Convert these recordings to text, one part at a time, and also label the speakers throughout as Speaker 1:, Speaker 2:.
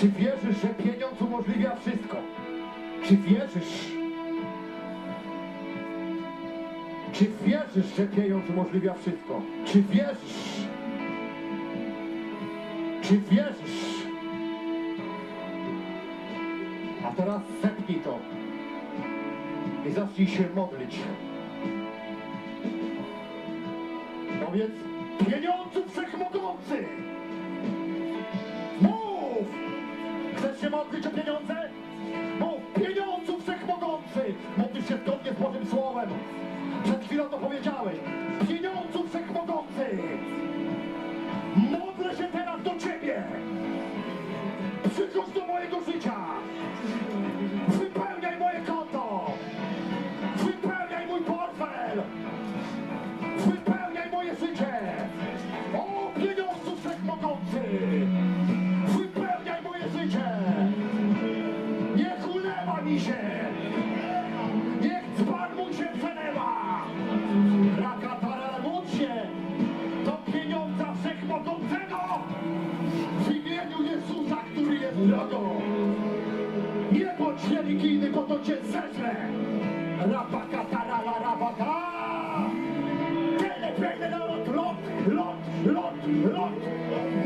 Speaker 1: Czy wierzysz, że pieniądz umożliwia wszystko? Czy wierzysz? Czy wierzysz, że pieniądz umożliwia wszystko? Czy wierzysz? Czy wierzysz? A teraz zepnij to i zacznij się modlić. Powiedz, pieniądzu wszechmogący! Chcesz się modlić o pieniądze? Się! Niech dzban mój się przelewa! Rakatara, się do pieniądza wszechmogącego! W imieniu Jezusa, który jest drogą! Nie bądź religijny, bo to cię zeżre! Rapakatara, la rabaka! Telepiękny lot, lot, lot, lot, lot!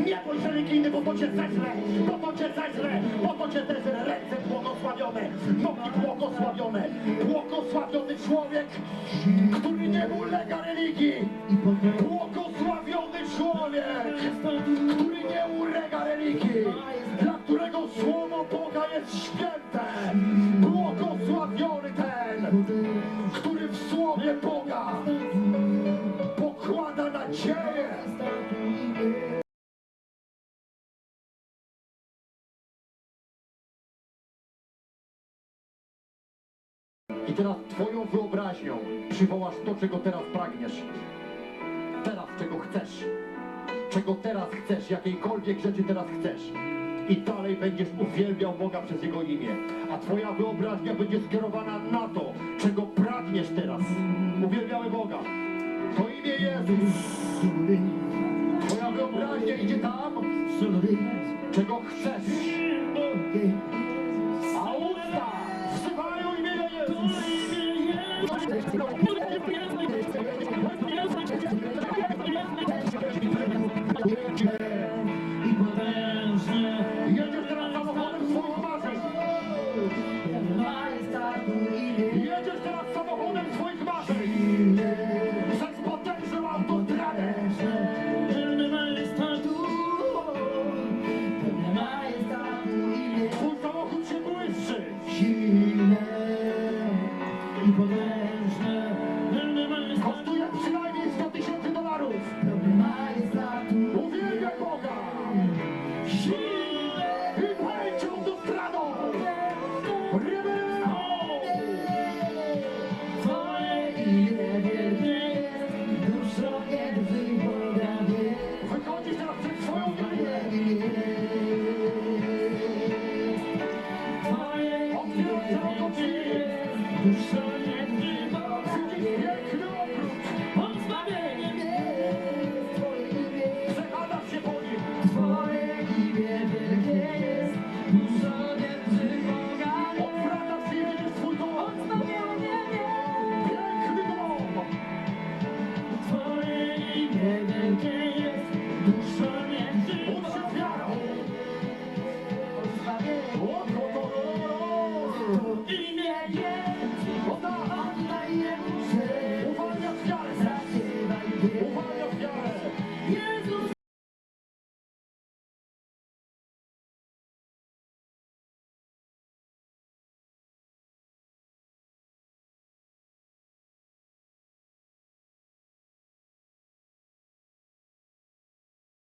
Speaker 1: Nie bądź religijny, bo to cię zeżre! Bo to cię zeżre! Bo to cię zeżre! Nogi błogosławione! Błogosławiony człowiek, który nie ulega religii! Błogosławiony człowiek, który nie ulega religii! Dla którego słowo Boga jest święte! I teraz Twoją wyobraźnią przywołasz to, czego teraz pragniesz. Teraz, czego chcesz. Czego teraz chcesz, jakiejkolwiek rzeczy teraz chcesz. I dalej będziesz uwielbiał Boga przez Jego imię. A Twoja wyobraźnia będzie skierowana na to, czego pragniesz teraz. Uwielbiamy Boga. To imię Jezus. Twoja wyobraźnia idzie tam, czego chcesz. Christmas.